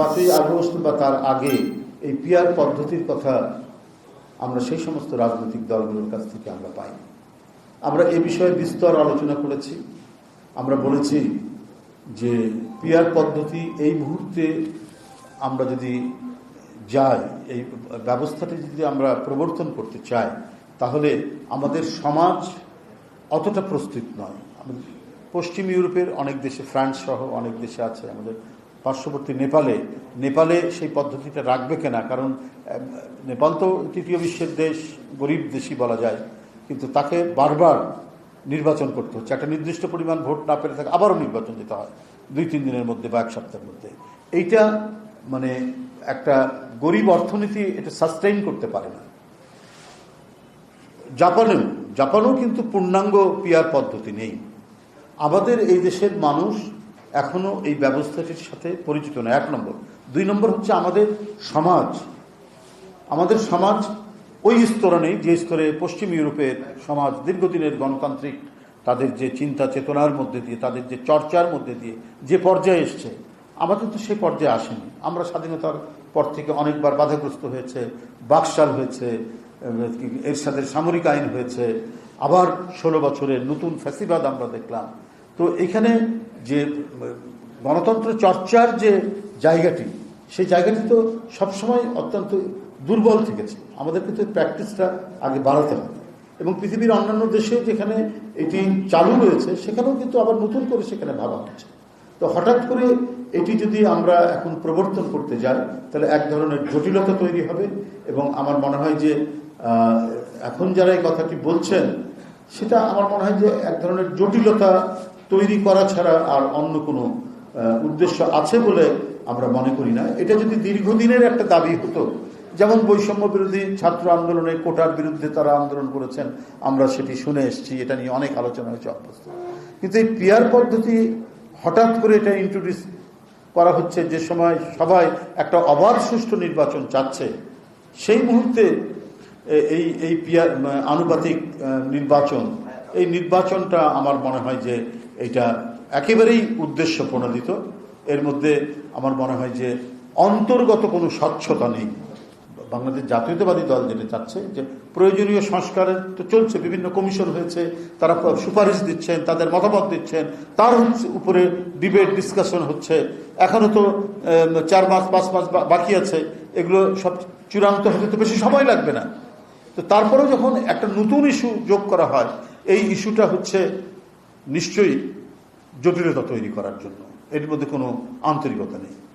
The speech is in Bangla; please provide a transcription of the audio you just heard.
পাঁচই আগস্ট বা তার আগে এই পিয়ার পদ্ধতির কথা আমরা সেই সমস্ত রাজনৈতিক দলগুলোর কাছ থেকে আমরা পাই। আমরা এ বিষয়ে বিস্তর আলোচনা করেছি। আমরা বলেছি যে পিয়ার পদ্ধতি এই মুহূর্তে আমরা যদি যাই, এই ব্যবস্থাটি যদি আমরা প্রবর্তন করতে চাই, তাহলে আমাদের সমাজ অতটা প্রস্তুত নয়। পশ্চিম ইউরোপের অনেক দেশে, ফ্রান্স সহ অনেক দেশে আছে আমাদের পার্শ্ববর্তী নেপালে নেপালে সেই পদ্ধতিটা রাখবে কিনা? কারণ নেপাল তো তৃতীয় বিশ্বের দেশ, গরিব দেশই বলা যায়। কিন্তু তাকে বারবার নির্বাচন করতে হচ্ছে। একটা নির্দিষ্ট পরিমাণ ভোট না পেলে তাকে আবারও নির্বাচন দিতে হয়, দুই, তিন দিনের মধ্যে বা এক সপ্তাহের মধ্যে। এইটা মানে একটা গরিব অর্থনীতি এটা সাস্টেইন করতে পারে না। জাপানেও জাপানেও কিন্তু পূর্ণাঙ্গ পিয়ার পদ্ধতি নেই। আমাদের এই দেশের মানুষ এখনও এই ব্যবস্থাটির সাথে পরিচিত না এক নম্বর। দুই নম্বর হচ্ছে আমাদের সমাজ। আমাদের সমাজ ওই স্তরে নেই যে স্তরে পশ্চিম ইউরোপের সমাজ দীর্ঘদিনের গণতান্ত্রিক, তাদের যে চিন্তা চেতনার মধ্যে দিয়ে, তাদের যে চর্চার মধ্যে দিয়ে যে পর্যায়ে এসছে, আমাদের তো সে পর্যায়ে আসেনি। আমরা স্বাধীনতার পর থেকে অনেকবার বাধাগ্রস্ত হয়েছে, বাকশাল হয়েছে এর সাথে সামরিক আইন হয়েছে। আবার ষোলো বছরের নতুন ফ্যাসিবাদ আমরা দেখলাম। তো এখানে যে গণতন্ত্র চর্চার যে জায়গাটি, সেই জায়গাটি তো সবসময় অত্যন্ত দুর্বল থেকেছে। আমাদের কিন্তু প্র্যাকটিসটা আগে বাড়াতে হবে। এবং পৃথিবীর অন্যান্য দেশেও যেখানে এটি চালু রয়েছে, সেখানেও কিন্তু আবার নতুন করে সেখানে ভাবা হচ্ছে। তো হঠাৎ করে এটি যদি আমরা এখন প্রবর্তন করতে যাই, তাহলে এক ধরনের জটিলতা তৈরি হবে। এবং আমার মনে হয় যে এখন যারা এই কথাটি বলছেন, সেটা আমার মনে হয় যে এক ধরনের জটিলতা তৈরি করা ছাড়া আর অন্য কোনো উদ্দেশ্য আছে বলে আমরা মনে করি না। এটা যদি দীর্ঘদিনের একটা দাবি হতো, যেমন বৈষম্য বিরোধী ছাত্র আন্দোলনে কোটার বিরুদ্ধে তারা আন্দোলন করেছেন, আমরা সেটি শুনে এসেছি, এটা নিয়ে অনেক আলোচনা হয়েছে অভ্যস্ত কিন্তু এই পিয়ার পদ্ধতি হঠাৎ করে এটা ইন্ট্রোডিউস করা হচ্ছে, যে সময় সবাই একটা অবাধ সুষ্ঠু নির্বাচন চাচ্ছে, সেই মুহূর্তে এই এই পিয়ার আনুপাতিক নির্বাচন, এই নির্বাচনটা আমার মনে হয় যে এটা একেবারেই উদ্দেশ্য প্রণোদিত এর মধ্যে আমার মনে হয় যে অন্তর্গত কোনো স্বচ্ছতা নেই। বাংলাদেশ জাতীয়তাবাদী দল যেটা চাচ্ছে, যে প্রয়োজনীয় সংস্কার তো চলছে, বিভিন্ন কমিশন হয়েছে, তারা সুপারিশ দিচ্ছেন, তাদের মতামত দিচ্ছেন, তার উপরে ডিবেট, ডিসকাশন হচ্ছে। এখনও তো চার মাস, পাঁচ মাস বাকি আছে। এগুলো সব চূড়ান্ত হতে তো বেশি সময় লাগবে না। তো তারপরেও যখন একটা নতুন ইস্যু যোগ করা হয়, এই ইস্যুটা হচ্ছে নিশ্চয়ই জটিলতা তৈরি করার জন্য। এর মধ্যে কোনো আন্তরিকতা নেই।